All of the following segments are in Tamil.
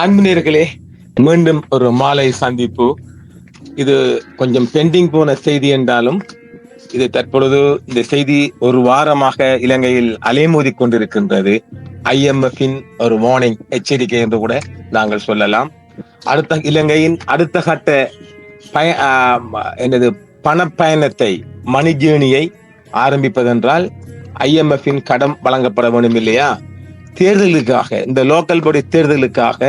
அன்பினர்களே மீண்டும் ஒரு மாலை சந்திப்பு. இது கொஞ்சம் பெண்டிங் போன செய்தி என்றாலும் இது தற்பொழுது இந்த செய்தி ஒரு வாரமாக இலங்கையில் அலைமோதி கொண்டிருக்கின்றது. ஐஎம்எஃபின் ஒரு வார்னிங் எச்சரிக்கை என்று கூட நாங்கள் சொல்லலாம். அடுத்த இலங்கையின் அடுத்த கட்ட பய எனது என்னது பணப்பயணத்தை மணி ஜேர்னியை ஆரம்பிப்பதென்றால் ஐஎம்எஃபின் கடன் வழங்கப்பட வேண்டும் இல்லையா தேர்தலுக்காக இந்த லோக்கல் பாடி தேர்தலுக்காக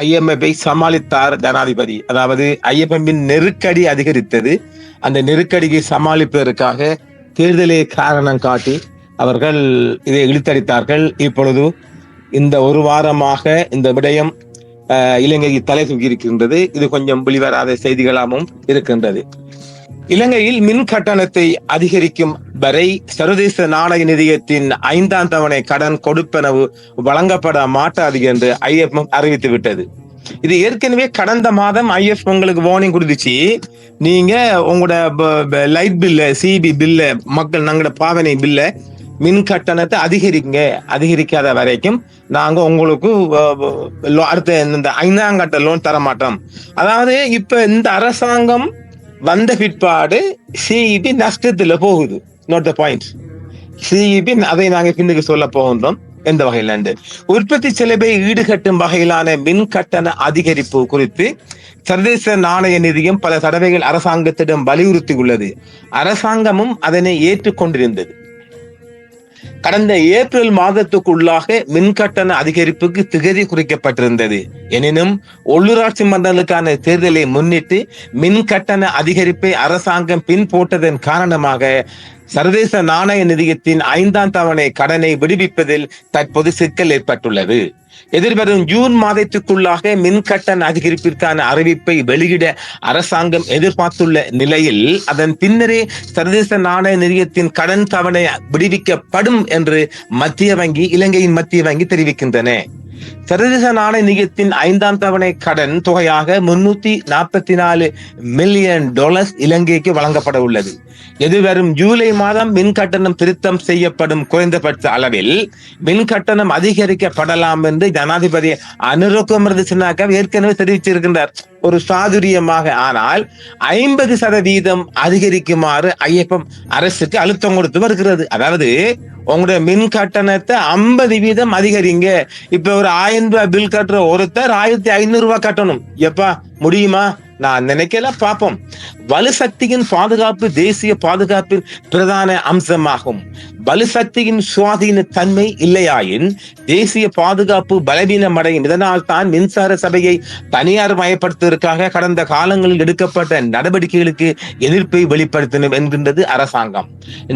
ஐஎம்எஃபை சமாளித்தார் ஜனாதிபதி. அதாவது ஐஎம்எஃபின் நெருக்கடி அதிகரித்தது. அந்த நெருக்கடியை சமாளிப்பதற்காக தேர்தலை காரணம் காட்டி அவர்கள் இதை இழுத்தடித்தார்கள். இப்பொழுது இந்த ஒரு வாரமாக இந்த விடயம் இலங்கைக்கு தலை தூக்கி இருக்கின்றது. இது கொஞ்சம் வெளிவராத செய்திகளாகவும் இருக்கின்றது. இலங்கையில் மின் கட்டணத்தை அதிகரிக்கும் வரை சர்வதேச நாணய நிதியத்தின் ஐந்தாம் தவணை கடன் கொடுப்பனவு வழங்கப்பட மாட்டாது என்று ஐஎஃப்எம் அறிவித்து விட்டது இது ஏற்கனவே கடந்த மாதம் ஐஎஃப் உங்களுக்கு வார்னிங் கொடுத்துச்சு. நீங்க உங்களோட லைட் பில்ல சிபி பில்ல மக்கள் நாங்களோட பாவனை பில்ல மின் கட்டணத்தை அதிகரிங்க அதிகரிக்காத வரைக்கும் நாங்க உங்களுக்கு அடுத்த இந்த ஐந்தாம் கட்ட லோன் தர மாட்டோம் அதாவது இப்ப இந்த அரசாங்கம் வந்த பிற்பாடு சிஇபி நஷ்டத்துல போகுது. நோட் த பாயிண்ட் சிஇபி அதை நாங்க பின்னுக்கு சொல்ல போகின்றோம். எந்த வகையில உற்பத்தி செலவை ஈடுகட்டும் வகையிலான மின் கட்டண அதிகரிப்பு குறித்து சர்வதேச நாணய நிதியம் பல தடவைகள் அரசாங்கத்திடம் வலியுறுத்தி உள்ளது அரசாங்கமும் அதனை ஏற்றுக்கொண்டிருந்தது. கடந்த ஏப்ரல் மாதத்துக்குள்ளாக மின் கட்டண அதிகரிப்புக்கு திகதி குறிக்கப்பட்டிருந்தது. எனினும் உள்ளூராட்சி மன்றங்களுக்கான தேர்தலை முன்னிட்டு மின் கட்டண அதிகரிப்பை அரசாங்கம் பின் போட்டதன் காரணமாக சர்வதேச நாணய நிதியத்தின் ஐந்தாம் தவணை கடனை விடுவிப்பதில் தற்போது சிக்கல் ஏற்பட்டுள்ளது. எதிர்வரும் ஜூன் மாதத்துக்குள்ளாக மின்கட்டண அதிகரிப்பிற்கான அறிவிப்பை வெளியிட அரசாங்கம் எதிர்பார்த்துள்ள நிலையில் அதன் பின்னரே சர்வதேச நாணய நிதியத்தின் கடன் தவணை விடுவிக்கப்படும் என்று மத்திய வங்கி இலங்கையின் மத்திய வங்கி தெரிவிக்கின்றன. சர்வதேச நாணய நிதியத்தின் ஐந்தாம் தவணை கடன் தொகையாக முன்னூத்தி நாற்பத்தி நாலு மில்லியன் டாலர்ஸ் இலங்கைக்கு வழங்கப்பட உள்ளது. எதிர்வரும் ஜூலை மாதம் மின் கட்டணம் திருத்தம் செய்யப்படும் குறைந்தபட்ச அளவில் மின் கட்டணம் அதிகரிக்கப்படலாம் என்று ஜனாதிபதி அனுரகுமரது சின்னாக்க ஏற்கனவே தெரிவிச்சிருக்கின்றார் ஒரு சாதுரியமாக ஆனால் ஐம்பது சதவீதம் அதிகரிக்குமாறு ஐயப்பம் அரசுக்கு அழுத்தம் கொடுத்து வருகிறது. அதாவது உங்களுடைய மின் கட்டணத்தை ஐம்பது வீதம் அதிகரிங்க. இப்ப ஒரு ஆயிரம் ரூபாய் பில் கட்டுற ஒருத்தர் ஆயிரத்தி ஐநூறு ரூபாய் கட்டணும். எப்பா முடியுமா? நான் நினைக்கல பார்ப்போம் வலுசக்தியின் பாதுகாப்பு தேசிய பாதுகாப்பின் பிரதான அம்சமாகும். வலுசக்தியின் சுவாதீன தன்மை இல்லையாயின் தேசிய பாதுகாப்பு பலவீனமடையும் இதனால் தான் மின்சார சபையை தனியார் மயப்படுத்துவதற்காக கடந்த காலங்களில் எடுக்கப்பட்ட நடவடிக்கைகளுக்கு எதிர்ப்பை வெளிப்படுத்தணும் என்கின்றது அரசாங்கம்.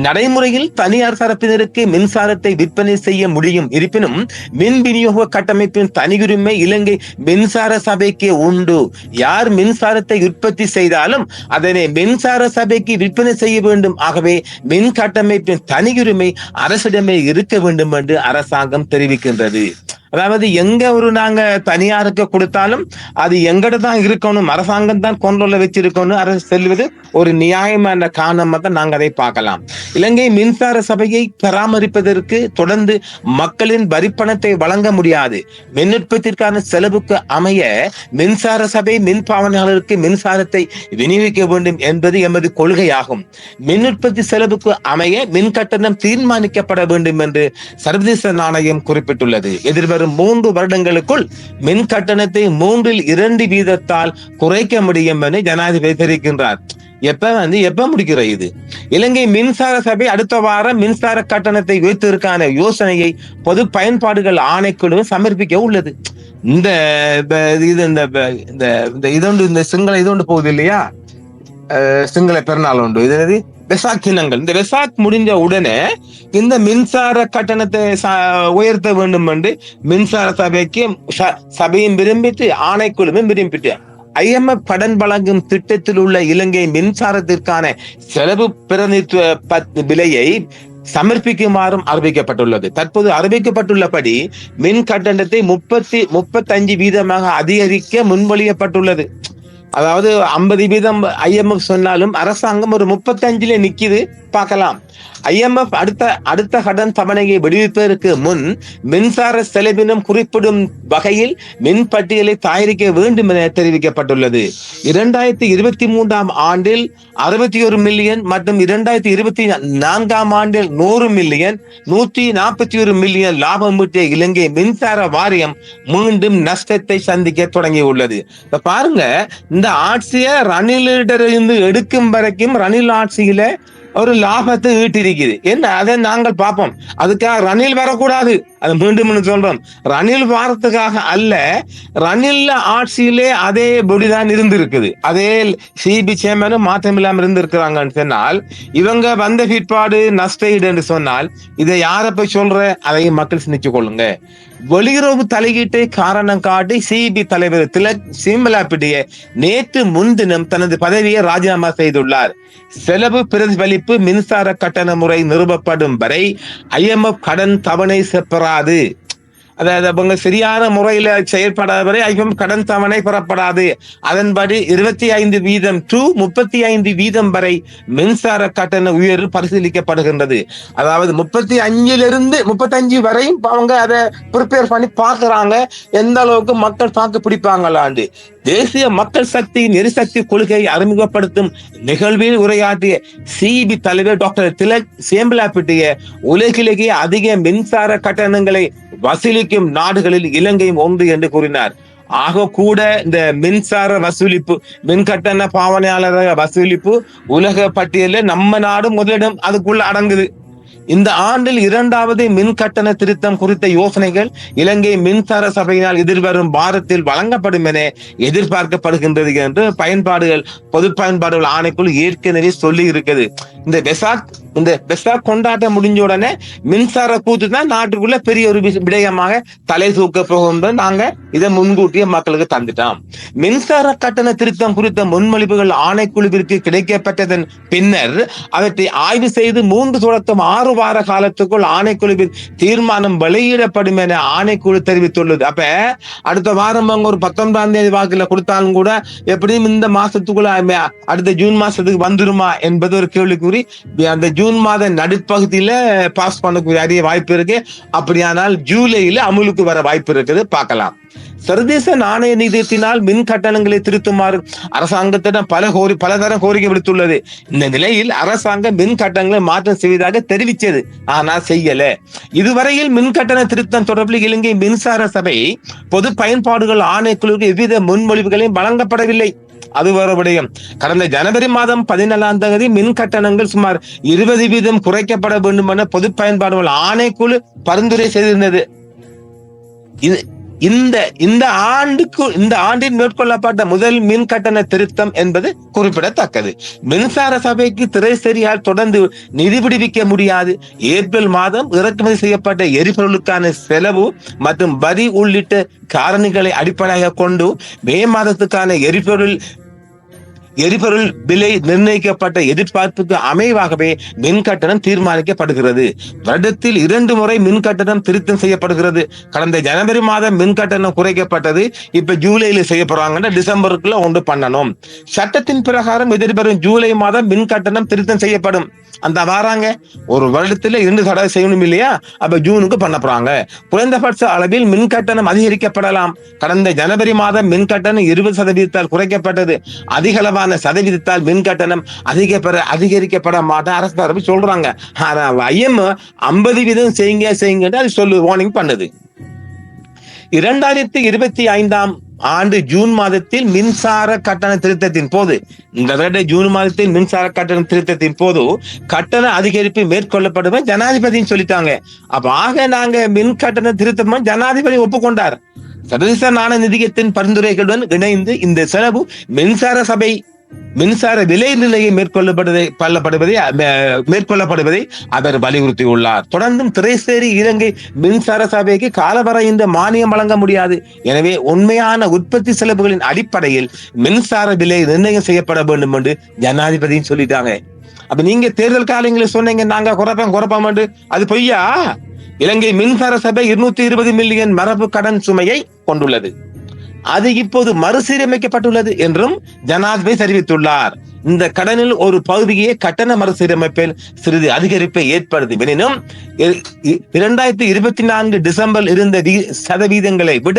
நடைமுறையில் தனியார் தரப்பினருக்கு மின்சாரத்தை விற்பனை செய்ய முடியும். இருப்பினும் மின் விநியோக கட்டமைப்பின் தனியுரிமை இலங்கை மின்சார சபைக்கு உண்டு. யார் மின்சார மின்சாரத்தை உற்பத்தி செய்தாலும் அதனை மின்சார சபைக்கு விற்பனை செய்ய வேண்டும். ஆகவே மின் கட்டமைப்பின் தனியுரிமை அரசிடமே இருக்க வேண்டும் என்று அரசாங்கம் தெரிவிக்கின்றது. அதாவது எங்க ஒரு நாங்க தனியாருக்கு கொடுத்தாலும் அது எங்கிட்ட தான் இருக்கணும் அரசாங்கம் தான் கொண்டுள்ள வச்சிருக்கணும் அரசு செல்வது ஒரு நியாயமான காரணமா தான் நாங்க அதை பார்க்கலாம். இலங்கை மின்சார சபையை பராமரிப்பதற்கு தொடர்ந்து மக்களின் வரிப்பணத்தை வழங்க முடியாது. மின் உற்பத்திற்கான செலவுக்கு அமைய மின்சார சபை மின் பாவனையாளருக்கு மின்சாரத்தை விநியோகிக்க வேண்டும் என்பது எமது கொள்கையாகும். மின் உற்பத்தி செலவுக்கு அமைய மின் கட்டணம் தீர்மானிக்கப்பட வேண்டும் என்று சர்வதேச நாணயம் குறிப்பிட்டுள்ளது. எதிர்வரும் மூன்று வருடங்களுக்குள் மின் கட்டணத்தை மூன்றில் இரண்டு வீதத்தால் குறைக்க முடியும் என ஜனாதிபதி தெரிவிக்கின்றார். எப்ப வந்து எப்ப முடிக்கிற இது? இலங்கை மின்சார சபை அடுத்த வாரம் மின்சார கட்டணத்தை உயர்த்துவதற்கான யோசனையை பொது பயன்பாடுகள் ஆணைக்குழு சமர்ப்பிக்க உள்ளது. இந்த இது இந்த இந்த இந்த இதொண்டு இந்த சிங்கள இதொண்டு போகுது இல்லையா? சிங்கள பெருநாள் உண்டு இது என்னது வெசாக் தினங்கள் இந்த வெசாக் முடிஞ்ச உடனே இந்த மின்சார கட்டணத்தை உயர்த்த வேண்டும் என்று மின்சார சபைக்கு ச- சபையும் விரும்பிட்டு ஆணைக்குழுவும் விரும்பிட்டு ஐஎம்எஃப் கடன் வழங்கும் திட்டத்தில் உள்ள இலங்கை மின்சாரத்திற்கான செலவு பிரதிநிதித்துவ விலையை சமர்ப்பிக்குமாறும் அறிவிக்கப்பட்டுள்ளது தற்போது அறிவிக்கப்பட்டுள்ளபடி மின் கட்டணத்தை முப்பத்தி முப்பத்தஞ்சு வீதமாக அதிகரிக்க முன்மொழியப்பட்டுள்ளது அதாவது ஐம்பது வீதம் ஐஎம்எஃப் சொன்னாலும் அரசாங்கம் ஒரு முப்பத்தஞ்சுல நிக்குது. பார்க்கலாம். ஐஎம்எஃப் அடுத்த அடுத்த கடன் தவணையை விடுவிப்பதற்கு முன் மின்சார செலவினம் குறிப்பிடும் வகையில் மின் பட்டியலை தயாரிக்க வேண்டும் என தெரிவிக்கப்பட்டுள்ளது. இரண்டாயிரத்தி இருபத்தி மூன்றாம் ஆண்டில் அறுபத்தி ஒரு மில்லியன் மற்றும் இரண்டாயிரத்தி இருபத்தி நான்காம் ஆண்டில் நூறு மில்லியன் நூற்றி நாற்பத்தி ஒரு மில்லியன் லாபம் ஈட்டிய இலங்கை மின்சார வாரியம் மீண்டும் நஷ்டத்தை சந்திக்க தொடங்கியுள்ளது. இப்ப பாருங்க இந்த ஆட்சியை ரணிலிடமிருந்து எடுக்கும் வரைக்கும் ரணில் ஆட்சியில ஒரு லாபத்தை ஈட்டிருக்குது. என்ன? அதை நாங்கள் பார்ப்போம். அதுக்காக ரணில் வரக்கூடாது. அது மீண்டும் சொல்றோம். ரணில் வாரத்துக்காக அல்ல ரணில் ஆட்சியிலே அதே பொடிதான் இருந்திருக்குது. அதே சிபி சேர்மனும் மாற்றம் இல்லாமல் இருந்திருக்கிறாங்கன்னு சொன்னால் இவங்க வந்த பிற்பாடு நஷ்ட என்று சொன்னால் இதை யாரை போய் சொல்ற? அதையும் மக்கள் சிந்திச்சு கொள்ளுங்க. வெளியுறவு தலையீட்டை காரணம் காட்டி சிபி தலைவர் திலக் சிம்மலாப்பிட்டிய நேற்று முன்தினம் தனது பதவியை ராஜினாமா செய்துள்ளார். செலவு பிரதிபலிப்பு மின்சார கட்டண முறை நிறுவப்படும் வரை ஐஎம்எஃப் கடன் தவணை செப்பராது. அதாவது அவங்க சரியான முறையில செயற்படாத வரை ஐயம் கடன் தவணை பெறப்படாது. அதன்படி இருபத்தி ஐந்து வீதம் டு முப்பத்தி ஐந்து வீதம் வரை மின்சார கட்டண உயர்வு பரிசீலிக்கப்படுகின்றது. அதாவது முப்பத்தி அஞ்சிலிருந்து முப்பத்தஞ்சு வரையும் அவங்க அதை ப்ரிப்பேர் பண்ணி பாக்குறாங்க எந்த அளவுக்கு மக்கள் தாக்கு பிடிப்பாங்களாண்டு. தேசிய மக்கள் சக்தி எரிசக்தி கொள்கையை அறிமுகப்படுத்தும் நிகழ்வில் உரையாற்றிய சிபி தலைவர் டாக்டர் திலக் சேம்பலாப்பிட்டிய உலகிலேயே அதிக மின்சார கட்டணங்களை வசூலி வசூலிக்கும் நாடுகளில் இலங்கையும் ஒன்று என்று கூறினார். ஆக கூட இந்த மின்சார வசூலிப்பு மின்கட்டண பாவனையாளர் வசூலிப்பு உலக பட்டியலில் நம்ம நாடு முதலிடம் அதுக்குள்ள அடங்குது. இந்த ஆண்டில் இரண்டாவது மின் கட்டண திருத்தம் குறித்த யோசனைகள் இலங்கை மின்சார சபையினால் எதிர்வரும் வாரத்தில் வழங்கப்படும் என எதிர்பார்க்கப்படுகின்றது என்று பயன்பாடுகள் பொது பயன்பாடுகள் ஆணைக்குள் ஏற்கனவே சொல்லி இருக்குது இந்த வெசாக் இந்த வெசாக் கொண்டாட்டம் முடிஞ்ச உடனே மின்சார கூத்து தான் நாட்டுக்குள்ள பெரிய ஒரு விடயமாக தலை தூக்க போகும் நாங்க இதை முன்கூட்டியே மக்களுக்கு தந்துட்டோம். மின்சார கட்டண திருத்தம் குறித்த முன்மொழிவுகள் ஆணைக்குழுவிற்கு கிடைக்கப்பட்டதன் பின்னர் அவற்றை ஆய்வு செய்து மூன்று தொடக்கம் ஆறு வார காலத்துக்குள் ஆணைக்குழுவில் தீர்மானம் வெளியிடப்படும் என ஆணைக்குழு தெரிவித்துள்ளது. அப்ப அடுத்த வாரம் அவங்க ஒரு பத்தொன்பதாம் தேதி வாக்குல கொடுத்தாலும் கூட எப்படியும் இந்த மாசத்துக்குள்ள அடுத்த ஜூன் மாசத்துக்கு வந்துருமா என்பது ஒரு கேள்விக்குறி. அந்த ஜூன் மாத நடுப்பகுதியில பாஸ் பண்ணக்கூடிய அதிக வாய்ப்பு இருக்கு. அப்படியானால் ஜூலையில அமுலுக்கு வர வாய்ப்பு இருக்குது. பார்க்கலாம். சர்வதேச நாணய நிதியத்தினால் மின் கட்டணங்களை திருத்துமாறு அரசாங்கத்திடம் பல கோரி பலதரம் கோரிக்கை விடுத்துள்ளது. இந்த நிலையில் அரசாங்கம் மின் கட்டணங்களை மாற்றம் செய்வதாக தெரிவித்தது. ஆனால் செய்யல. இதுவரையில் மின் கட்டண திருத்தம் தொடர்பில் இலங்கை மின்சார சபை பொது பயன்பாடுகள் ஆணைக்குழுவுக்கு எவ்வித முன்மொழிவுகளையும் வழங்கப்படவில்லை. அது ஒரு விடயம் கடந்த ஜனவரி மாதம் பதினேழாம் தேதி மின் கட்டணங்கள் சுமார் இருபது வீதம் குறைக்கப்பட வேண்டும் என பொது பயன்பாடுகள் ஆணைக்குழு பரிந்துரை செய்திருந்தது. இது இந்த இந்த ஆண்டுக்கு இந்த ஆண்டில் மேற்கொள்ளப்பட்ட முதல் மின் கட்டண திருத்தம் என்பது குறிப்பிடத்தக்கது. மின்சார சபைக்கு திரைசரியால் தொடர்ந்து நிதி விடுவிக்க முடியாது. ஏப்ரல் மாதம் இறக்குமதி செய்யப்பட்ட எரிபொருளுக்கான செலவு மற்றும் வரி உள்ளிட்ட காரணிகளை அடிப்படையாக கொண்டு மே மாதத்துக்கான எரிபொருள் எரிபொருள் விலை நிர்ணயிக்கப்பட்ட எதிர்பார்ப்புக்கு அமைவாகவே மின் கட்டணம் தீர்மானிக்கப்படுகிறது. வருடத்தில் இரண்டு முறை மின் கட்டணம் திருத்தம் செய்யப்படுகிறது. கடந்த ஜனவரி மாதம் மின் கட்டணம் குறைக்கப்பட்டது. இப்ப ஜூலையில செய்ய போறாங்கன்னா டிசம்பருக்குள்ள ஒன்று பண்ணணும். சட்டத்தின் பிரகாரம் எதிர்வரும் ஜூலை மாதம் மின் கட்டணம் திருத்தம் செய்யப்படும். அந்த வாராங்க. ஒரு வருடத்துல இரண்டு தடவை செய்யணும் இல்லையா? அப்ப ஜூனுக்கு பண்ண போறாங்க. குறைந்தபட்ச அளவில் மின் கட்டணம் அதிகரிக்கப்படலாம். கடந்த ஜனவரி மாதம் மின் கட்டணம் இருபது சதவீதத்தால் குறைக்கப்பட்டது. அதிக அளவான சதவீதத்தால் மின்கட்டணம் அதிக பெற அதிகரிக்கப்பட மாட்டேன். அரசு தரப்பு சொல்றாங்க. ஆனா ஐஎம் ஐம்பது வீதம் செய்யுங்க செய்யுங்க அது சொல்லு வார்னிங் பண்ணுது. இரண்டாயிரத்தி இருபத்தி ஐந்தாம் ஆண்டு ஜூன் மாதத்தில் மின்சார கட்டண திருத்தத்தின் போது இந்த ஜூன் மாதத்தில் மின்சார கட்டண திருத்தத்தின் போது கட்டண அதிகரிப்பு மேற்கொள்ளப்படும் ஜனாதிபதினு சொல்லிட்டாங்க. அப்ப ஆக நாங்க மின் கட்டண திருத்தம் ஜனாதிபதி ஒப்புக்கொண்டார். சர்வதேச நாணய நிதியத்தின் பரிந்துரைகளுடன் இணைந்து இந்த செலவு மின்சார சபை மின்சார விலை நிலையை மேற்கொள்ளப்படுவதை கொள்ளப்படுவதை மேற்கொள்ளப்படுவதை அவர் வலியுறுத்தியுள்ளார். தொடர்ந்தும் திரைசேரி இலங்கை மின்சார சபைக்கு காலவரைந்த மானியம் வழங்க முடியாது. எனவே உண்மையான உற்பத்தி செலவுகளின் அடிப்படையில் மின்சார விலை நிர்ணயம் செய்யப்பட வேண்டும் என்று ஜனாதிபதியும் சொல்லிட்டாங்க. அப்ப நீங்க தேர்தல் காலங்களில் சொன்னீங்க நாங்க குறைப்போம் குறைப்போம் அது பொய்யா? இலங்கை மின்சார சபை இருநூத்தி இருபது மில்லியன் மரபு கடன் சுமையை கொண்டுள்ளது. அது இப்போது மறுசீரமைக்கப்பட்டுள்ளது என்றும் ஜனாதிபதி தெரிவித்துள்ளார். இந்த கடனில் ஒரு பகுதியை கட்டண மறுசீரமைப்பில் சிறிது அதிகரிப்பை ஏற்படுத்தும் எனினும் இரண்டாயிரத்தி இருபத்தி நான்கு டிசம்பர் இருந்த சதவீதங்களை விட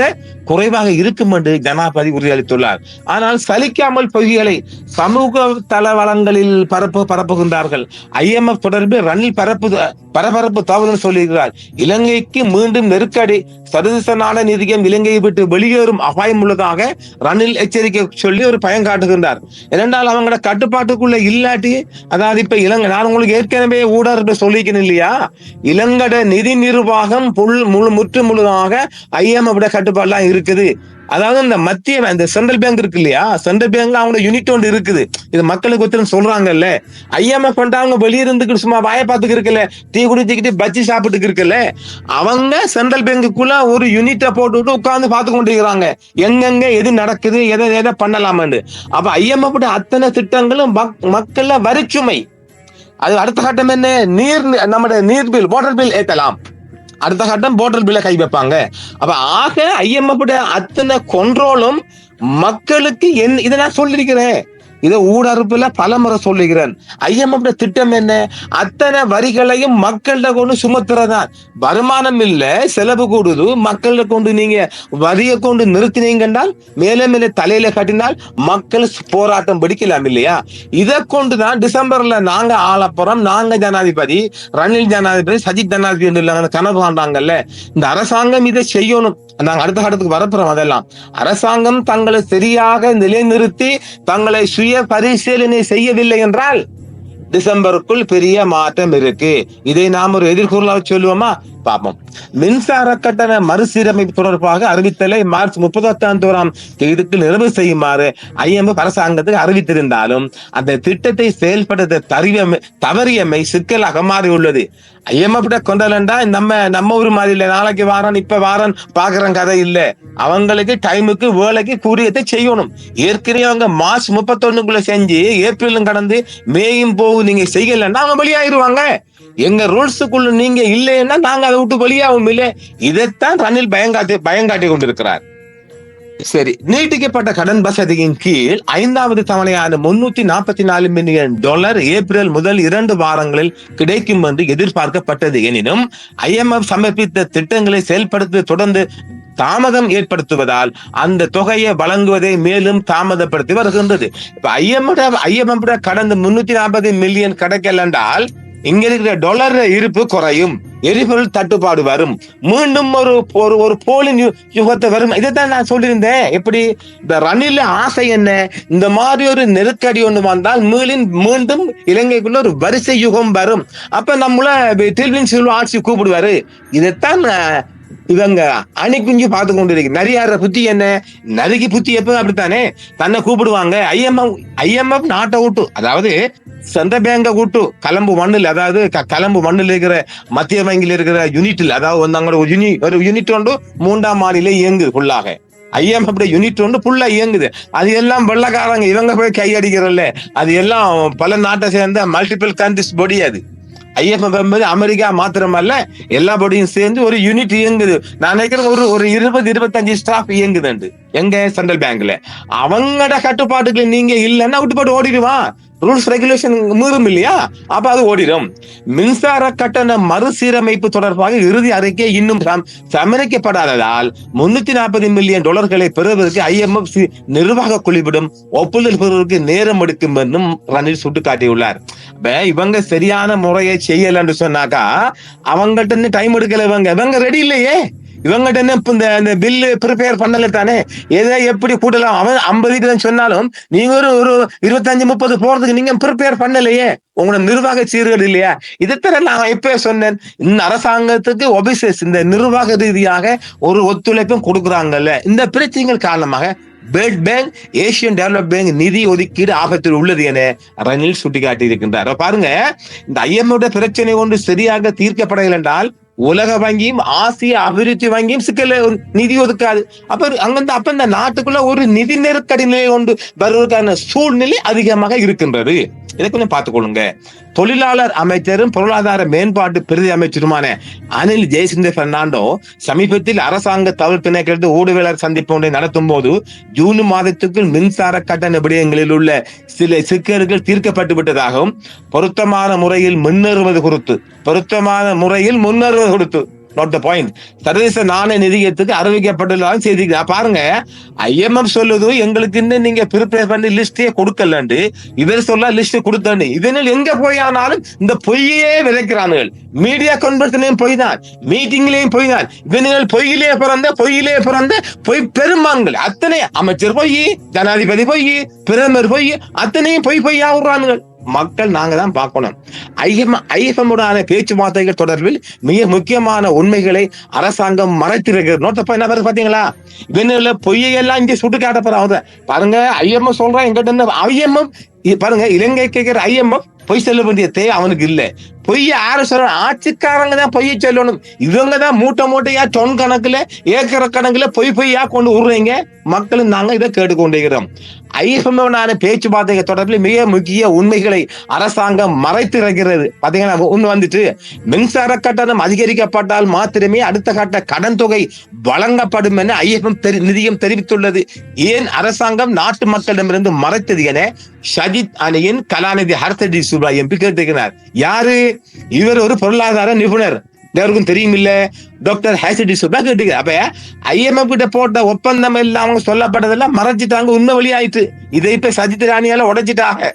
குறைவாக இருக்கும் என்று ஜனாதிபதி உறுதியளித்துள்ளார். ஆனால் சலிக்காமல் பொய்களை சமூக தளவளங்களில் பரப்பு பரப்புகின்றார்கள். ஐஎம்எஃப் தொடர்பில் ரணில் பரப்பு பரபரப்பு தவறு சொல்லுகிறார் இலங்கைக்கு மீண்டும் நெருக்கடி சர்வதேச நாட நிதியம் இலங்கையை விட்டு வெளியேறும் அபாயம் உள்ளதாக ரணில் எச்சரிக்கை சொல்லி ஒரு பயம் காட்டுகின்றார். இரண்டால் அவங்களோட கட்டுப்பாட்டுக்குள்ள இல்லாட்டி அதாவது இப்ப இலங்கை நான் உங்களுக்கு ஏற்கனவே ஊடகத்தை சொல்லிக்கணும் இல்லையா? இலங்கட நிதி நிர்வாகம் புல் முழு முற்று முழுதாக ஐஎம்எஃப் கட்டுப்பாடுலாம் இருக்குது. அதாவது இந்த மத்திய அந்த சென்ட்ரல் பேங்க் இருக்கு இல்லையா சென்ட்ரல் பேங்க்ல அவங்க யூனிட் ஒன்று இருக்குது. இது மக்களுக்கு ஒருத்தர் சொல்றாங்கல்ல. ஐஎம்எஃப் வந்து அவங்க வெளியே இருந்துக்கிட்டு சும்மா வாய பார்த்துக்கு இருக்குல்ல டீ குடிச்சுக்கிட்டு பஜ்ஜி சாப்பிட்டுக்கு இருக்குல்ல அவங்க சென்ட்ரல் பேங்குக்குள்ள ஒரு யூனிட்டை போட்டுவிட்டு உட்காந்து பார்த்து கொண்டிருக்கிறாங்க. எங்கெங்க எது நடக்குது எதை எதை பண்ணலாமான்னு. அப்ப ஐஎம்எஃப் அத்தனை திட்டங்களும் மக்- மக்கள்ல வரிச்சுமை. அது அடுத்த கட்டம் என்ன? நீர் நம்ம நீர் பில் வாட்டர் பில் ஏத்தலாம். அடுத்த கட்டம் போட்டல் பில்ல கை வைப்பாங்க. அப்ப ஆக ஐஎம்எஃப் அத்தனை கொண்ட்ரோலும் மக்களுக்கு என் இதை நான் சொல்லியிருக்கிறேன் இதை ஊடறுப்புல பலமுறை சொல்லுகிறேன். ஐஎம்எஃப் திட்டம் என்ன? அத்தனை வரிகளையும் மக்கள்கிட்ட கொண்டு சுமத்துறதான் வருமானம் இல்ல செலவு கூடுது. மக்கள்கிட்ட கொண்டு நீங்க வரியை கொண்டு நிறுத்தினீங்கன்றால் மேலே மேலே தலையில கட்டினால் மக்கள் போராட்டம் பிடிக்கலாம் இல்லையா? இதை கொண்டுதான் டிசம்பர்ல நாங்க ஆளப்புறம். நாங்க ஜனாதிபதி ரணில் ஜனாதிபதி சஜித் ஜனாதிபதி இல்லைங்க, கனவு காண்டாங்கல்ல இந்த அரசாங்கம் இதை செய்யணும். நாங்க அடுத்த கட்டத்துக்கு வரப்போறோம் அதெல்லாம். அரசாங்கம் தங்களை சரியாக நிலைநிறுத்தி தங்களை சுய பரிசீலனை செய்யவில்லை என்றால் டிசம்பருக்குள் பெரிய மாற்றம் இருக்கு. இதை நாம் ஒரு எதிர்கூறலாக சொல்லுவோமா? பாப்போம். மின்சார கட்டண மறுசீரமைப்பு தொடர்பாக அறிவித்தலை மார்ச் முப்பத்தொத்தாம் தோறாம் தேதிக்கு நிறைவு செய்யுமாறு ஐஎம்எஃப் அரசாங்கத்துக்கு அறிவித்திருந்தாலும் அந்த திட்டத்தை செயல்படுத்த தறியமை தவறியமை சிக்கலாக மாறியுள்ளது. ஐஎம்எஃப் கொண்டலண்டா நம்ம நம்ம ஊர் மாதிரி இல்ல. நாளைக்கு வாரம் இப்ப வாரம் பாக்குற கதை இல்ல. அவங்களுக்கு டைமுக்கு வேலைக்கு கூறியத்தை செய்யணும். ஏற்கனவே அவங்க மார்ச் முப்பத்தொன்னுக்குள்ள செஞ்சு ஏப்ரலும் கடந்து மேயும் போகும் நீங்க செய்யலைன்னா அவங்க வெளியாயிருவாங்க. எங்க ரூல்ஸுக்குள்ள நீங்க இல்லைன்னா நாங்க அதை விட்டு வெளியாகவும் இல்லை இதைத்தான் ரணில் பயங்காட்டி பயங்காட்டி கொண்டிருக்கிறார். சரி நீட்டிக்கப்பட்ட கடன் வசதியின் கீழ் ஐந்தாவது தவணையான முன்னூத்தி நாற்பத்தி நாலு மில்லியன் டாலர் ஏப்ரல் முதல் இரண்டு வாரங்களில் கிடைக்கும் என்று எதிர்பார்க்கப்பட்டது எனினும் ஐஎம்எஃப் சமர்ப்பித்த திட்டங்களை செயல்படுத்த தொடர்ந்து தாமதம் ஏற்படுத்துவதால் அந்த தொகையை வழங்குவதை மேலும் தாமதப்படுத்தி வருகின்றது. இப்ப ஐஎம்எஃப் ஐஎம்எஃப் கடந்த முன்னூத்தி நாற்பது மில்லியன் கிடைக்கல என்றால் இங்க இருக்கிற டொலர் இருப்பு குறையும். எரிபொருள் தட்டுப்பாடு வரும். மீண்டும் ஒரு ஒரு ஒரு போலின் யுகத்தை வரும். இதைத்தான் நான் சொல்லியிருந்தேன். எப்படி? இந்த ரணில ஆசை என்ன? இந்த மாதிரி ஒரு நெருக்கடி ஒன்று வந்தால் மீளின் மீண்டும் இலங்கைக்குள்ள ஒரு வரிசை யுகம் வரும். அப்ப நம்மள டில்வின் சில்வா ஆட்சி கூப்பிடுவாரு. இதைத்தான் இவங்க அணி குஞ்சு பார்த்து கொண்டிருக்கு. நரியாடுற புத்தி என்ன? நரிக்கு புத்தி எப்ப அப்படித்தானே? தன்னை கூப்பிடுவாங்க. ஐஎம்எஃப் ஐஎம்எஃப் நாட்டை விட்டு. அதாவது சென்ற பேங்க கூட்டு கலம்பு மண்ணில் அதாவது க- கலம்பு மண்ணில் இருக்கிற மத்திய வங்கியில் இருக்கிற யூனிட்டில் அதாவது வந்து அங்க ஒரு யூனி ஒரு யூனிட் ஒன்று மூன்றாம் மாடியில இயங்குது ஃபுல்லாக ஐஎம்எஃப் யூனிட் ஒன்று ஃபுல்லா இயங்குது. அது எல்லாம் வெள்ளக்காரங்க இவங்க போய் கையடிக்கிறல்ல அது எல்லாம் பல நாட்டை சேர்ந்த மல்டிபிள் கண்ட்ரிஸ் பொடி அது. ஐஎஃப்எஃப் என்பது அமெரிக்கா மாத்திரமல்ல எல்லா பொடியும் சேர்ந்து ஒரு யூனிட் இயங்குது. நான் நினைக்கிறேன் ஒரு ஒரு இருபது இருபத்தஞ்சு ஸ்டாஃப் இயங்குதுண்டு. எங்க சென்ட்ரல் பேங்க்ல அவங்களோட கட்டுப்பாட்டுக்கு நீங்க இல்லைன்னா விட்டுப்பாட்டு ஓடிடுவான் ரூல்ஸ் ரெகுலேஷன் மீறும் இல்லையா? அப்ப அது ஓடிடும். மின்சார கட்டண மறுசீரமைப்பு தொடர்பாக இறுதி அறிக்கை இன்னும் சம்- சமரிக்கப்படாததால் முன்னூத்தி நாற்பது மில்லியன் டாலர்களை பெறுவதற்கு ஐஎம்எஃப் நிர்வாக குழுவிடம் ஒப்புதல் பெறுவதற்கு நேரம் எடுக்கும் என்றும் ரணில் சுட்டிக்காட்டியுள்ளார். இவங்க சரியான முறையை செய்யலன்னு சொன்னாக்கா அவங்கள்ட்ட இருந்து டைம் எடுக்கல இவங்க. இவங்க ரெடி இல்லையே? இவங்ககிட்ட என்ன இப்ப இந்த இந்த பில்லு ப்ரிப்பேர் பண்ணல தானே? எதை எப்படி கூட்டலாம்? அவன் ஐம்பது தான் சொன்னாலும் நீங்க ஒரு ஒரு இருபத்தஞ்சு முப்பது போறதுக்கு நீங்க ப்ரிப்பேர் பண்ணலையே. உங்களோட நிர்வாக சீர்கள் இல்லையா? இதைத்தர நான் இப்ப சொன்னேன். இந்த அரசாங்கத்துக்கு ஒபிசஸ் இந்த நிர்வாக ரீதியாக ஒரு ஒத்துழைப்பும் கொடுக்குறாங்கல்ல. இந்த பிரச்சனைகள் காரணமாக World Bank Asian develop bank நிதி ஒதுக்கீடு ஆபத்தில் உள்ளது என ரணில் சுட்டிக்காட்டி இருக்கின்றார் பாருங்க இந்த ஐஎம்ஓட பிரச்சனை ஒன்று சரியாக தீர்க்கப்படவில்லை என்றால் உலக வங்கியும் ஆசிய அபிவிருத்தி வங்கியும் சிக்கல ஒரு நிதி ஒதுக்காது. அப்ப அங்கிருந்து அப்ப இந்த நாட்டுக்குள்ள ஒரு நிதி நெருக்கடி நிலை கொண்டு வருவதற்கான சூழ்நிலை அதிகமாக இருக்கின்றது. இதை கொஞ்சம் பார்த்துக்கொள்ளுங்க. தொழிலாளர் அமைச்சரும் பொருளாதார மேம்பாட்டு பிரதி அமைச்சருமான அனில் ஜெய்சிந்தர் பெர்னாண்டோ சமீபத்தில் அரசாங்க தவறு பிணைக்கிறது ஊடுவலர் சந்திப்பு ஒன்றை நடத்தும் போது ஜூன் மாதத்துக்குள் மின்சார கட்டண விடயங்களில் உள்ள சில சிக்கல்கள் தீர்க்கப்பட்டு விட்டதாகவும் பொருத்தமான முறையில் முன்னேறுவது குறித்து பொருத்தமான முறையில் முன்னேறுவது குறித்து நாட் த பாயிண்ட் சர்வதேச நாணய நிதியத்துக்கு அறிவிக்கப்பட்டுள்ளதாக செய்தி பாருங்க ஐஎம்எஃப் சொல்லுது எங்களுக்கு இன்னும் நீங்க ப்ரிப்பேர் பண்ணி லிஸ்டே கொடுக்கலண்டு. இவர் சொல்ல லிஸ்ட் கொடுத்தண்டு இதனால் எங்க போயானாலும் இந்த பொய்யே விதைக்கிறானுகள். மீடியா கான்பரன்ஸ்லயும் பொய் தான் மீட்டிங்லயும் பொய் தான் இவனுங்கள் பொய்யிலே பிறந்த பொய்யிலே பிறந்த பொய் பெருமான்கள். அத்தனை அமைச்சர் பொய் ஜனாதிபதி பொய் பிரதமர் பொய் அத்தனையும் பொய் பொய்யா விடுறானுங்கள் மக்கள் நாங்க தான் பார்க்கணும். ஐஎம் ஐஎஃப்எம் பேச்சுவார்த்தைகள் தொடர்பில் மிக முக்கியமான உண்மைகளை அரசாங்கம் மறைத்திருக்கிறது நோட்டப்பா என்ன பாருங்க பாத்தீங்களா இவனுல பொய்யெல்லாம் இங்கே சுட்டு காட்டப்படுறாங்க பாருங்க ஐஎம்எம் சொல்றான் எங்கிட்ட ஐஎம்எம் ஐஎம்எஃப் பாருங்க இலங்கை கேட்கிற ஐஎம்எஃப் பொய் சொல்ல வேண்டிய தேவை அவனுக்கு இல்லை. பொய்ய யாரு சொல்லணும் ஆட்சிக்காரங்க தான் பொய்ய சொல்லணும். இவங்க தான் மூட்டை மூட்டையா டொன் கணக்குல ஏக்கர கணக்குல பொய் பொய்யா கொண்டு விடுறீங்க மக்களும் நாங்க இதை கேட்டுக்கொண்டிருக்கிறோம். ஐஎஃப்எம்மான பேச்சுவார்த்தை தொடர்பில் மிக முக்கிய உண்மைகளை அரசாங்கம் மறைத்திருக்கிறது. பாத்தீங்கன்னா ஒண்ணு வந்துட்டு மின்சார கட்டணம் அதிகரிக்கப்பட்டால் மாத்திரமே அடுத்த கட்ட கடன் தொகை வழங்கப்படும் என ஐஎஃப்எம் நிதியம் தெரிவித்துள்ளது. ஏன் அரசாங்கம் நாட்டு மக்களிடமிருந்து மறைத்தது என ஷஜித் அணியின் கலாநிதி ஹர்தடி சுப்ரா எம்பி கேட்டிருக்கிறார். யாரு? இவர் ஒரு பொருளாதார நிபுணர். எல்லாருக்கும் தெரியும் இல்ல டாக்டர் ஹேசிடி சுபா கேட்டுக்க அப்ப ஐஎம்எஃப் கிட்ட போட்ட ஒப்பந்தம் எல்லாம் அவங்க சொல்லப்பட்டதெல்லாம் மறைச்சிட்டாங்க. உண்மை ஆயிட்டு இதை இப்ப சஜித் ராணியால உடைச்சிட்டாங்க.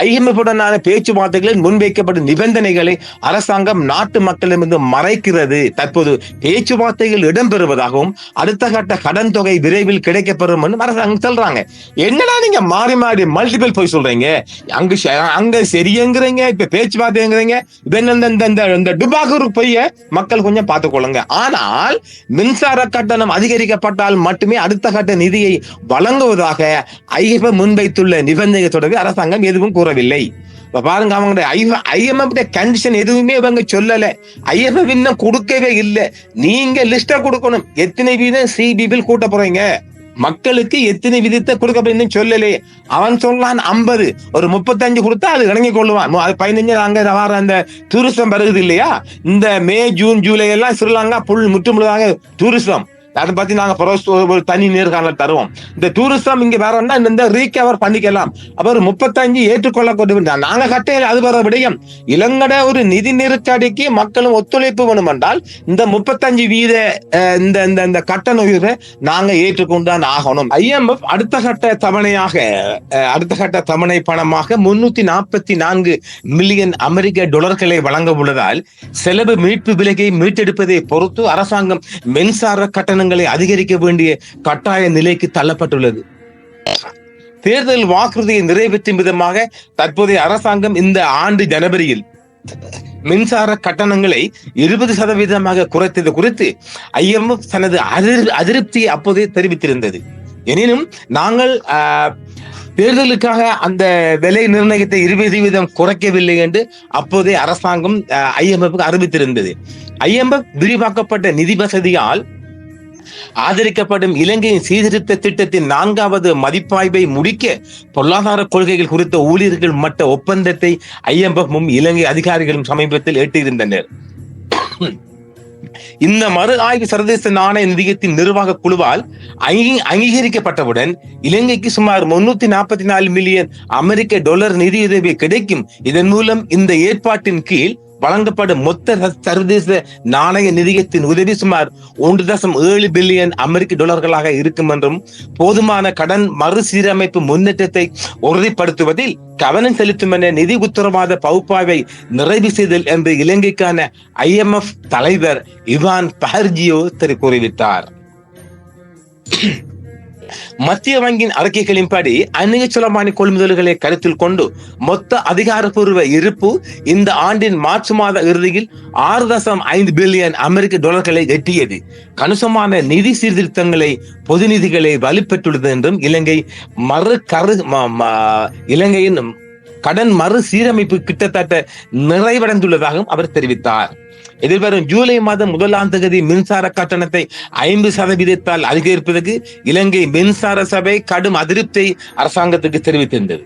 ஐஎம்எஃப்டனான பேச்சுவார்த்தைகளில் முன்வைக்கப்படும் நிபந்தனைகளை அரசாங்கம் நாட்டு மக்களிடமிருந்து மறைக்கிறது. தற்போது பேச்சுவார்த்தைகள் இடம்பெறுவதாகவும் அடுத்த கட்ட கடன் தொகை விரைவில் கிடைக்கப்பெறும் என்று அரசாங்கம் சொல்றாங்க. என்னடா நீங்க மாறி மாறி மல்டிபிள் போய் சொல்றீங்க? அங்க அங்க சரியங்கிறீங்க இப்ப பேச்சுவார்த்தைங்கிறீங்க. இப்ப இந்த- டுபாகூர் மக்கள் கொஞ்சம் பார்த்துக்கொள்ளுங்க. ஆனால் மின்சார கட்டணம் அதிகரிக்கப்பட்டால் மட்டுமே அடுத்த கட்ட நிதியை வழங்குவதாக ஐஎஃப் முன்வைத்துள்ள நிபந்தனை தொடர்பில் அரசாங்கம் எதுவும் கூறவில்லை. இப்ப பாருங்க அவங்க ஐஎம்எஃப் கண்டிஷன் எதுவுமே இவங்க சொல்லல. ஐஎம்எஃப் இன்னும் கொடுக்கவே இல்லை. நீங்க லிஸ்ட கொடுக்கணும். எத்தனை வீதம் சிபிபில் கூட்ட போறீங்க? மக்களுக்கு எத்தனை விதத்தை கொடுக்க இன்னும் சொல்லலே. அவன் சொல்லான் ஐம்பது. ஒரு முப்பத்தஞ்சு கொடுத்தா அது இணங்கி கொள்ளுவான். அது பதினஞ்சு அங்க வர அந்த டூரிசம் வருகுது இல்லையா? இந்த மே ஜூன் ஜூலை எல்லாம் ஸ்ரீலங்கா புல் முற்று முழுதாக டூரிசம் அதை பத்தி நாங்க ஒரு தனி நேர்காணல் தருவோம். இந்த டூரிசம் இங்க வேறன்னா இந்த ரீகவர் பண்ணிக்கலாம். அவர் ஒரு முப்பத்தஞ்சு ஏற்றுக்கொள்ளக்கூடிய நாங்க கட்டையில் அது வர விடயம். இலங்கட ஒரு நிதி நெருக்கடிக்கு மக்களும் ஒத்துழைப்பு வேணும் என்றால் இந்த முப்பத்தஞ்சு வீத இந்த இந்த இந்த கட்டண உயர்வை நாங்க ஏற்றுக்கொண்டுதான் ஆகணும். ஐஎம்எஃப் அடுத்த கட்ட தவணையாக அடுத்த கட்ட தவணை பணமாக முன்னூத்தி நாற்பத்தி நான்கு மில்லியன் அமெரிக்க டொலர்களை வழங்க உள்ளதால் செலவு மீட்பு விலையை மீட்டெடுப்பதை பொறுத்து அரசாங்கம் மின்சார கட்டண வாகனங்களை அதிகரிக்க வேண்டிய கட்டாய நிலைக்கு தள்ளப்பட்டுள்ளது. தேர்தல் வாக்குறுதியை நிறைவேற்றும் விதமாக தற்போதைய அரசாங்கம் இந்த ஆண்டு ஜனவரியில் மின்சார கட்டணங்களை இருபது சதவீதமாக குறைத்தது குறித்து ஐஎம்எஃப் தனது அதிர் அதிருப்தியை அப்போதே தெரிவித்திருந்தது. எனினும் நாங்கள் தேர்தலுக்காக அந்த விலை நிர்ணயத்தை இருபது வீதம் குறைக்கவில்லை என்று அப்போதே அரசாங்கம் ஐஎம்எஃப் அறிவித்திருந்தது. ஐஎம்எஃப் விரிவாக்கப்பட்ட நிதி வசதியால் ஆதரிக்கப்படும் இலங்கையின் சீர்திருத்த திட்டத்தின் நான்காவது மதிப்பாய்வை முடிக்க பொருளாதார கொள்கைகள் குறித்த ஊழியர்கள் மட்ட ஒப்பந்தத்தை ஐஎம்எஃப்பும் இலங்கை அதிகாரிகளும் சமீபத்தில் எட்டியிருந்தனர். இந்த மறு ஆய்வு சர்வதேச நாணய நிதியத்தின் நிர்வாக குழுவால் அங்கீகரிக்கப்பட்டவுடன் இலங்கைக்கு சுமார் முன்னூத்தி நாற்பத்தி நாலு மில்லியன் அமெரிக்க டாலர் நிதியுதவி கிடைக்கும். இதன் மூலம் இந்த ஏற்பாட்டின் கீழ் வழங்கப்படும் மொத்த சர்வதேச நாணய நிதியத்தின் உதவி சுமார் ஒன்று தசம் ஏழு பில்லியன் அமெரிக்க டாலர்களாக இருக்கும் என்றும் போதுமான கடன் மறுசீரமைப்பு முன்னேற்றத்தை உறுதிப்படுத்துவதில் கவனம் செலுத்தும் என நிதி உத்தரவாத பகுப்பாய்வை நிறைவு செய்தல் என்று இலங்கைக்கான ஐஎம்எஃப் தலைவர் இவான் பஹர்ஜியோ தெரிவித்தார். மத்திய வங்கியின் அறிக்கைகளின்படி அந்நிய செலவாணி கொள்முதல்களை கருத்தில் கொண்டு மொத்த அதிகாரப்பூர்வ இருப்பு இந்த ஆண்டின் மார்ச் மாத இறுதியில் ஆறு தசம் ஐந்து பில்லியன் அமெரிக்க டாலர்களை எட்டியது. கணிசமான நிதி சீர்திருத்தங்களை பொதுநிதிகளை வலுப்பெற்றுள்ளது என்றும் இலங்கை மறு கரு இலங்கையின் கடன் மறு சீரமைப்பு கிட்டத்தட்ட நிறைவடைந்துள்ளதாகவும் அவர் தெரிவித்தார். எதிர்வரும் ஜூலை மாதம் முதலாம் தேதி மின்சார கட்டணத்தை ஐம்பது சதவீதத்தால் அதிகரிப்பதற்கு இலங்கை மின்சார சபை கடும் அதிருப்தி அரசாங்கத்துக்கு தெரிவித்திருந்தது.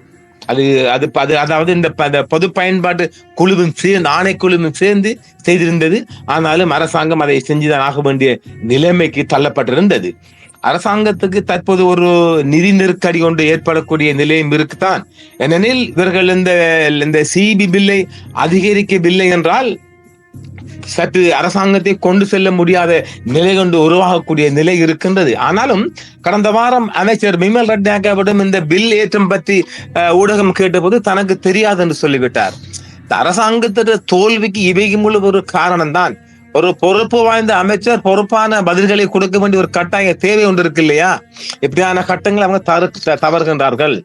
அது அது அது அதாவது இந்த இந்த பொது பயன்பாட்டு குழுவும் சேர்ந்து ஆணைக்குழுவும் சேர்ந்து செய்திருந்தது. ஆனாலும் அரசாங்கம் அதை செஞ்சுதான் ஆக வேண்டிய நிலைமைக்கு தள்ளப்பட்டிருந்தது. அரசாங்கத்துக்கு தற்போது ஒரு நிதி நெருக்கடி கொண்டு ஏற்படக்கூடிய நிலையும் இருக்குதான் ஏனெனில் இவர்கள் இந்த இந்த சிபி பில்லை அதிகரிக்கவில்லை என்றால் சற்று அரசாங்கத்தை கொண்டு செல்ல முடியாத நிலை கொண்டு உருவாகக்கூடிய நிலை இருக்கின்றது. ஆனாலும் கடந்த வாரம் அமைச்சர் மிமல் ரட்னாக்காவிடம் இந்த பில் ஏற்றம் பற்றி ஊடகம் கேட்டபோது தனக்கு தெரியாது என்று சொல்லிவிட்டார். இந்த தோல்விக்கு இவை முழு ஒரு காரணம்தான். ஒரு பொறுப்பு வாய்ந்த அமைச்சர் பொறுப்பான பதில்களை கொடுக்க வேண்டிய ஒரு கட்டாய தேவை ஒன்று இருக்கு இல்லையா? இப்படியான கட்டங்களை அவங்க தரு தவறுகின்றார்கள்.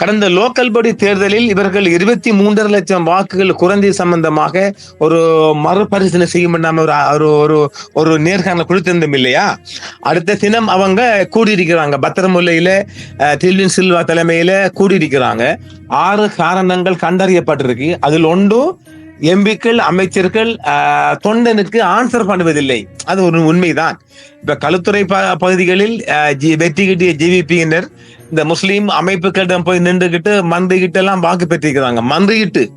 கடந்த லோக்கல் படி தேர்தலில் இவர்கள் இருபத்தி மூன்றரை லட்சம் வாக்குகள் குறைந்தி சம்பந்தமாக ஒரு மறுபரிசீலனை செய்யும் ஒரு ஒரு ஒரு ஒரு நேர்காணல் கொடுத்திருந்தோம் இல்லையா? அடுத்த தினம் அவங்க கூடியிருக்கிறாங்க. பத்திரமுல்லையில தில்வின் டில்வின் சில்வா தலைமையில கூடியிருக்கிறாங்க. ஆறு காரணங்கள் கண்டறியப்பட்டிருக்கு. அதில் ஒன்றும் எம்பிக்கள் அமைச்சர்கள் தொண்டனுக்கு ஆன்சர் பண்ணுவதில்லை. அது ஒரு உண்மைதான். இப்ப களுத்துறை ப- பகுதிகளில் வெற்றி கிட்டிய ஜிவிபியினர் இந்த முஸ்லீம் அமைப்புகளிடம் போய் நின்றுகிட்டு மந்திரிகிட்ட எல்லாம் வாக்கு பெற்றிருக்கிறாங்க. மந்திரிகிட்டு.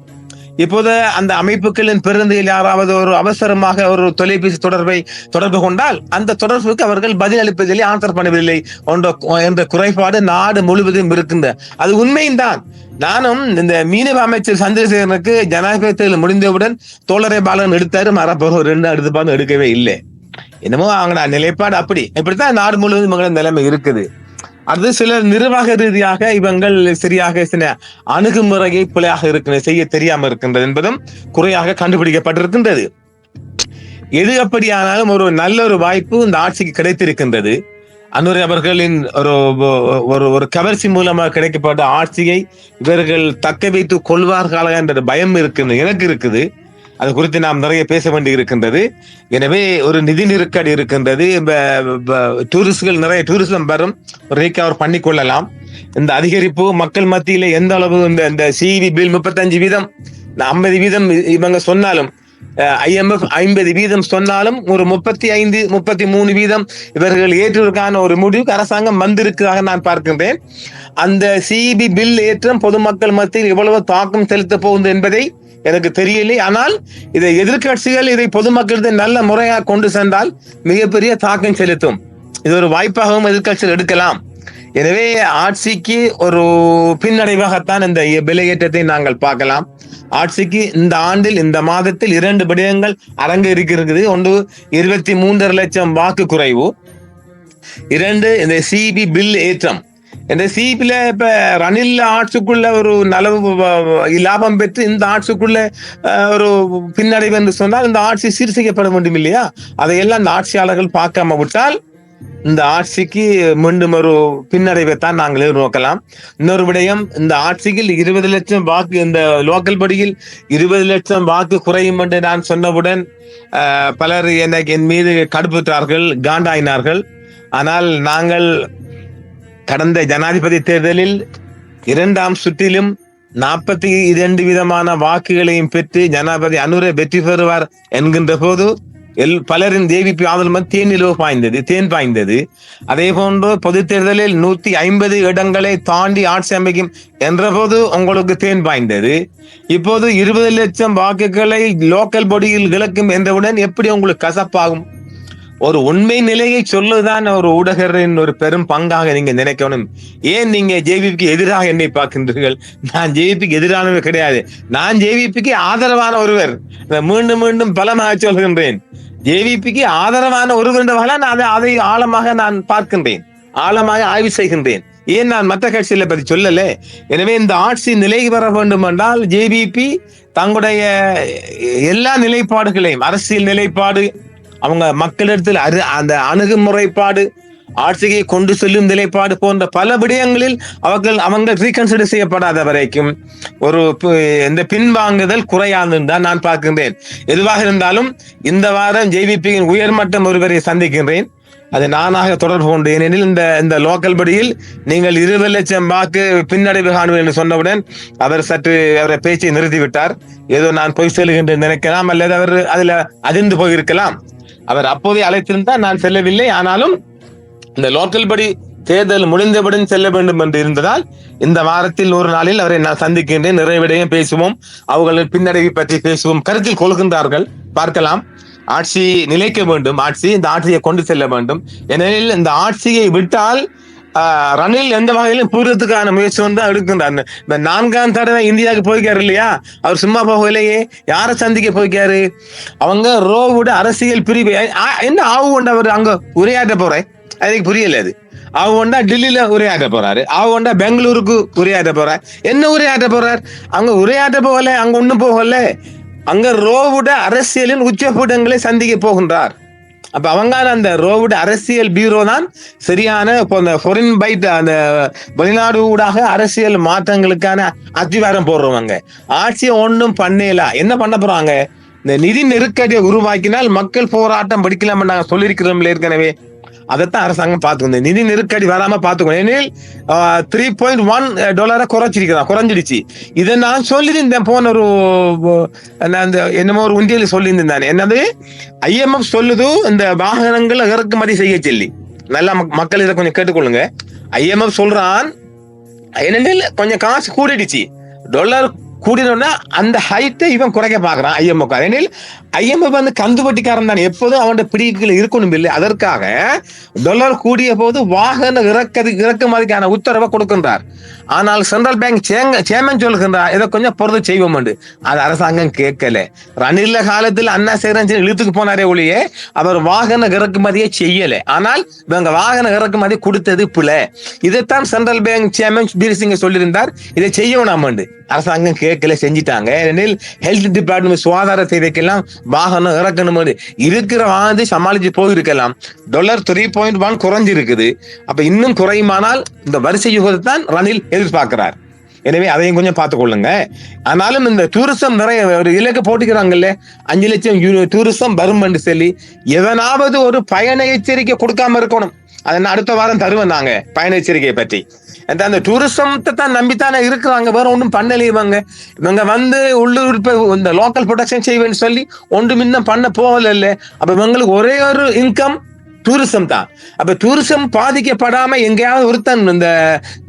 இப்போது அந்த அமைப்புகளின் பிறந்தையில் யாராவது ஒரு அவசரமாக ஒரு தொலைபேசி தொடர்பை தொடர்பு கொண்டால் அந்த தொடர்புக்கு அவர்கள் பதில் அளிப்பதில்லை ஆன்சர் பண்ணவில்லை என்ற என்ற குறைபாடு நாடு முழுவதும் இருக்கின்ற. அது உண்மைதான் நானும் இந்த மீனவ அமைச்சர் சந்திரசேகரனுக்கு ஜனாதிபதி தேர்தல் முடிந்தவுடன் தோழரை பாலன் எடுத்தாரு மரப்போர் ஒரு ரெண்டு எடுத்து எடுக்கவே இல்லை. என்னமோ அவங்க நிலைப்பாடு அப்படி. இப்படித்தான் நாடு முழுவதும் நிலைமை இருக்குது. அது சில நிர்வாக ரீதியாக இவங்கள் சரியாக சில அணுகுமுறையை பிழையாக இருக்கின்ற செய்ய தெரியாமல் இருக்கின்றது என்பதும் குறையாக கண்டுபிடிக்கப்பட்டிருக்கின்றது. எது அப்படியானாலும் ஒரு நல்ல ஒரு வாய்ப்பு இந்த ஆட்சிக்கு கிடைத்திருக்கின்றது. அன்னுரை அவர்களின் ஒரு ஒரு ஒரு கவர்ச்சி மூலமாக கிடைக்கப்பட்ட ஆட்சியை இவர்கள் தக்க வைத்து கொள்வார்களா என்ற பயம் இருக்குது எனக்கு இருக்குது. அது குறித்து நாம் நிறைய பேச வேண்டி இருக்கின்றது. எனவே ஒரு நிதி நெருக்கடி இருக்கின்றது. டூரிஸ்ட்கள் நிறைய டூரிசம் வரும். ரீகவர் பண்ணி கொள்ளலாம். இந்த அதிகரிப்பு மக்கள் மத்தியில எந்த அளவு இந்த இந்த சிவி பில் முப்பத்தஞ்சு வீதம் ஐம்பது வீதம் இவங்க சொன்னாலும் ஐஎம்எஃப் ஐம்பது வீதம் சொன்னாலும் ஒரு முப்பத்தி ஐந்து முப்பத்தி மூணு வீதம் இவர்கள் ஏற்றுவதற்கான ஒரு முடிவுக்கு அரசாங்கம் வந்திருக்கிறதாக நான் பார்க்கின்றேன். அந்த சிபி பில் ஏற்றம் பொதுமக்கள் மத்தியில் எவ்வளவு தாக்கம் செலுத்த போகுது என்பதை எனக்கு தெரியலை. ஆனால் இதை எதிர்க்கட்சிகள் இதை பொதுமக்களிடம் நல்ல முறையாக கொண்டு சென்றால் மிகப்பெரிய தாக்கம் செலுத்தும். இது ஒரு வாய்ப்பாகவும் எதிர்கட்சிகள் எடுக்கலாம். எனவே ஆட்சிக்கு ஒரு பின்னடைவாகத்தான் இந்த விலையேற்றத்தை நாங்கள் பார்க்கலாம். ஆட்சிக்கு இந்த ஆண்டில் இந்த மாதத்தில் இரண்டு விடயங்கள் அரங்கேறிக்கிறது ஒன்று இருபத்தி மூன்றரை லட்சம் வாக்கு குறைவு. இரண்டு இந்த சிபி பில் ஏற்றம். இந்த சிபில இப்ப ரணில் ஆட்சிக்குள்ள ஒரு நலவு லாபம் பெற்று இந்த ஆட்சிக்குள்ள ஒரு பின்னடைவு என்று சொன்னால் இந்த ஆட்சி சீர் செய்யப்பட வேண்டும் இல்லையா? அதையெல்லாம் இந்த ஆட்சியாளர்கள் பார்க்காம விட்டால் இந்த ஆட்சிக்கு மீண்டும் ஒரு பின்னடைவைத்தான் நாங்கள் எதிர்நோக்கலாம். இன்னொரு விடயம் இந்த ஆட்சியில் இருபது லட்சம் வாக்கு இந்த லோக்கல் படியில் இருபது லட்சம் வாக்கு குறையும் என்று நான் சொன்னவுடன் பலர் எனக்கு என் மீது கடுப்புற்றார்கள் காண்டாயினார்கள். ஆனால் நாங்கள் கடந்த ஜனாதிபதி தேர்தலில் இரண்டாம் சுற்றிலும் நாற்பத்தி இரண்டு விதமான வாக்குகளையும் பெற்று ஜனாதிபதி அனுரை வெற்றி பெறுவார் என்கின்ற போது எல் பலரின் தேவிப்பி ஆதரவு தேனிலோ பாய்ந்தது தேன் பாய்ந்தது. அதே போன்று பொது தேர்தலில் நூத்தி ஐம்பது இடங்களை தாண்டி ஆட்சி அமைக்கும் என்ற போது உங்களுக்கு தேன் பாய்ந்தது. இப்போது இருபது லட்சம் வாக்குகளை லோக்கல் பொடியில் இழக்கும் என்றவுடன் எப்படி உங்களுக்கு கசப்பாகும்? ஒரு உண்மை நிலையை சொல்லுதான் ஒரு ஊடகரின் ஒரு பெரும் பங்காக நீங்க நினைக்கணும். ஏன் நீங்க ஜேவிபிக்கு எதிராக என்னை பார்க்கின்றீர்கள்? நான் ஜேவிபிக்கு எதிரானவர் கிடையாது. நான் ஜேவிபிக்கு ஆதரவான ஒருவர். மீண்டும் மீண்டும் பலமாக சொல்கின்றேன். ஜேவிபிக்கு ஆதரவான ஒருவர் என்ற நான் அதை- அதை ஆழமாக நான் பார்க்கின்றேன். ஆழமாக ஆய்வு செய்கின்றேன். ஏன் நான் மற்ற கட்சியில பற்றி சொல்லல? எனவே இந்த ஆட்சி நிலை வர வேண்டும் என்றால் ஜேவிபி தங்களுடைய எல்லா நிலைப்பாடுகளையும் அரசியல் நிலைப்பாடு அவங்க மக்களிடத்தில் அரு அந்த அணுகுமுறைப்பாடு ஆட்சியை கொண்டு செல்லும் நிலைப்பாடு போன்ற பல விடயங்களில் அவர்கள் அவங்க ரீகன்சிடர் செய்யப்படாத வரைக்கும் ஒரு இந்த பின்வாங்குதல் குறையாது தான் நான் பார்க்கின்றேன். எதுவாக இருந்தாலும் இந்த வாரம் ஜேவிபியின் உயர்மட்டம் ஒருவரை சந்திக்கின்றேன். அது நானாக தொடர்பு கொண்டு ஏனெனில் இந்த இந்த லோக்கல் படியில் நீங்கள் இருபது லட்சம் வாக்கு பின்னடைவு காணுவேன் என்று சொன்னவுடன் அவர் சற்று அவரை பேச்சை நிறுத்திவிட்டார். ஏதோ நான் பொய் செல்கின்றேன் நினைக்கலாம் அல்லது அவர் அதில் அதிர்ந்து போயிருக்கலாம். அவர் அப்போதே அழைத்திருந்தால் நான் செல்லவில்லை. ஆனாலும் இந்த லோக்கல் படி தேர்தல் முடிந்தவுடன் செல்ல வேண்டும் என்று இருந்ததால் இந்த வாரத்தில் ஒரு நாளில் அவரை நான் சந்திக்கின்றேன் நிறைவிடையும் பேசுவோம். அவர்களின் பின்னடைவை பற்றி பேசுவோம். கருத்தில் கொள்கின்றார்கள் பார்க்கலாம். ஆட்சி நிலைக்க வேண்டும். ஆட்சி இந்த ஆட்சியை கொண்டு செல்ல வேண்டும். ஏனெனில் இந்த ஆட்சியை விட்டால் ரணில் எந்த வகையிலும் பூர்வத்துக்கான முயற்சி வந்து எடுக்கின்றார். இந்த நான்காம் தடவை இந்தியாவுக்கு போய்க்காரு இல்லையா? அவர் சும்மா போகலையே யாரை சந்திக்க போய்க்காரு? அவங்க ரோவோட அரசியல் பிரிவு. ஆ- என்ன ஆவு கொண்டு அவர் அங்க உரையாற்ற போறேன் எனக்கு புரியல அது. அவ கொண்டா டெல்லியில உரையாற்ற போறாரு. அவ கொண்டா பெங்களூருக்கு உரையாற்ற போறார். என்ன உரையாற்ற போறார்? அங்க உரையாற்ற போகல அங்க ஒண்ணும் போகல. அங்க ரோவுட அரசியலின் உச்சபூடங்களை சந்திக்க போகின்றார். அப்ப அவங்க அந்த ரோவுட அரசியல் பீரோ தான் சரியான இப்போ அந்த ஃபொரின் பைட் அந்த வெளிநாடு ஊடாக அரசியல் மாற்றங்களுக்கான அத்திவாரம் போடுறவங்க. ஆட்சியை ஒன்றும் பண்ணல. என்ன பண்ண போறாங்க? இந்த நிதி நெருக்கடியை உருவாக்கினால் மக்கள் போராட்டம் படிக்கலாம்னு நாங்கள் சொல்லியிருக்கிறோம்ல ஏற்கனவே? அதைத்தான் அரசாங்கம் பார்த்துக்கணும். நிதி நெருக்கடி வராம பார்த்துக்கணும். ஏனெனில் த்ரீ பாயிண்ட் ஒன் டாலரை குறைச்சிருக்கிறான் குறைஞ்சிடுச்சு. இதை நான் சொல்லியிருந்தேன். போன ஒரு அந்த என்னமோ ஒரு உண்டியில் சொல்லியிருந்தேன் என்னது? ஐஎம்எஃப் சொல்லுது இந்த வாகனங்களை இறக்குமதி செய்ய சொல்லி. நல்லா மக்- மக்கள் இதை கொஞ்சம் கேட்டுக்கொள்ளுங்க. ஐஎம்எஃப் சொல்றான் ஏனெனில் கொஞ்சம் காசு கூடிடுச்சு. டாலர் கூடினோன்னா அந்த ஹைட்டை இவன் குறைக்க பாக்குறான் ஐஎம்எஃப் காரணில் ஐஎம்எஃப் வந்து கந்துபட்டிக்காரன் தான். எப்போதும் அவனோட பிடிக்கல இருக்கணும் இல்லை. அதற்காக டொலர் கூடிய போது வாகன இறக்கது இறக்குமதிக்கான உத்தரவை கொடுக்கின்றார். ஆனால் சென்ட்ரல் பேங்க் சேங்க சேமன் சொல்கின்றார் இதை கொஞ்சம் பொறுத்து செய்வோம் அது அரசாங்கம் கேட்கல. ரணில காலத்தில் அண்ணா சேரன் இழுத்துக்கு போனாரே ஒழிய அவர் வாகன இறக்குமதியை செய்யல. ஆனால் இவங்க வாகன இறக்குமதி கொடுத்தது பிழை. இதைத்தான் சென்ட்ரல் பேங்க் சேமன் பீர்சிங்க சொல்லியிருந்தார். இதை செய்யணும் அரசாங்கம் கேட்கல செஞ்சிட்டாங்க. ஏனெனில் ஹெல்த் டிபார்ட்மெண்ட் சுகாதார சேவைக்கெல்லாம் வாகனம் இறக்கணும் இருக்கிற வாங்கி சமாளிச்சு போயிருக்கலாம். டாலர் த்ரீ பாயிண்ட் ஒன் குறைஞ்சிருக்குது. அப்ப இன்னும் குறையுமானால் இந்த வரிசை யுகத்தை தான் ரணில் எதிர்பார்க்கிறார். எனவே அதையும் கொஞ்சம் பார்த்துக்கொள்ளுங்க. ஆனாலும் இந்த டூரிசம் நிறைய ஒரு இலக்கு போட்டுக்கிறாங்கல்ல அஞ்சு லட்சம் யூ- டூரிசம் வரும் என்று சொல்லி எதனாவது ஒரு பயண எச்சரிக்கை கொடுக்காம இருக்கணும். அதை நான் அடுத்த வாரம் தருவேன் நாங்க பயண எச்சரிக்கையை பற்றி. அந்த அந்த டூரிசத்தை தான் நம்பித்தானே இருக்கிறாங்க வேற ஒன்றும் பண்ணலையுவாங்க. இவங்க வந்து உள்ளூர் இந்த லோக்கல் ப்ரொடக்ஷன் செய்வேன்னு சொல்லி ஒன்றும் இன்னும் பண்ண போகல இல்லை அப்ப இவங்களுக்கு ஒரே ஒரு இன்கம் டூரிசம் தான். அப்ப டூரிசம் பாதிக்கப்படாம எங்கேயாவது ஒருத்தன் இந்த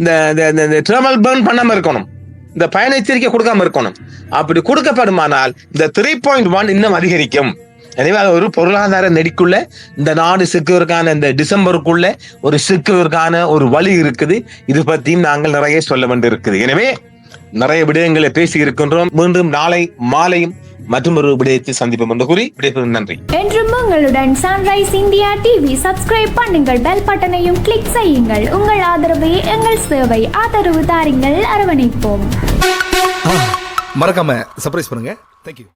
இந்த ட்ராவல் பேர்ன் பண்ணாம இருக்கணும். இந்த பயண எச்சரிக்கை கொடுக்காம இருக்கணும். அப்படி கொடுக்கப்படுமானால் இந்த த்ரீ பாயிண்ட் ஒன் இன்னும் அதிகரிக்கும். எனவே அது ஒரு பொருளாதார நெடிக்குள்ள இந்த நாடு சிக்குவதற்கான இந்த டிசம்பருக்குள்ள ஒரு சிக்குவதற்கான ஒரு வழி இருக்குது. இது பற்றியும் நாங்கள் நிறைய சொல்ல வேண்டியிருக்குது. எனவே நிறைய விடயங்களை பேசி இருக்கின்றோம் மீண்டும் நாளை மாலையும் மற்றும் ஒரு விடயத்தை சந்திப்போம் என்று கூறி விடைபெறும். நன்றி. என்றும் உங்களுடன் சன்ரைஸ் இந்தியா டிவி சப்ஸ்கிரைப் பண்ணுங்கள் பெல் பட்டனையும் கிளிக் செய்யுங்கள். உங்கள் ஆதரவே எங்கள் சேவை ஆதரவு தாருங்கள். அரவணைப்போம். மறக்காம சர்ப்ரைஸ் பண்ணுங்க. தேங்க்யூ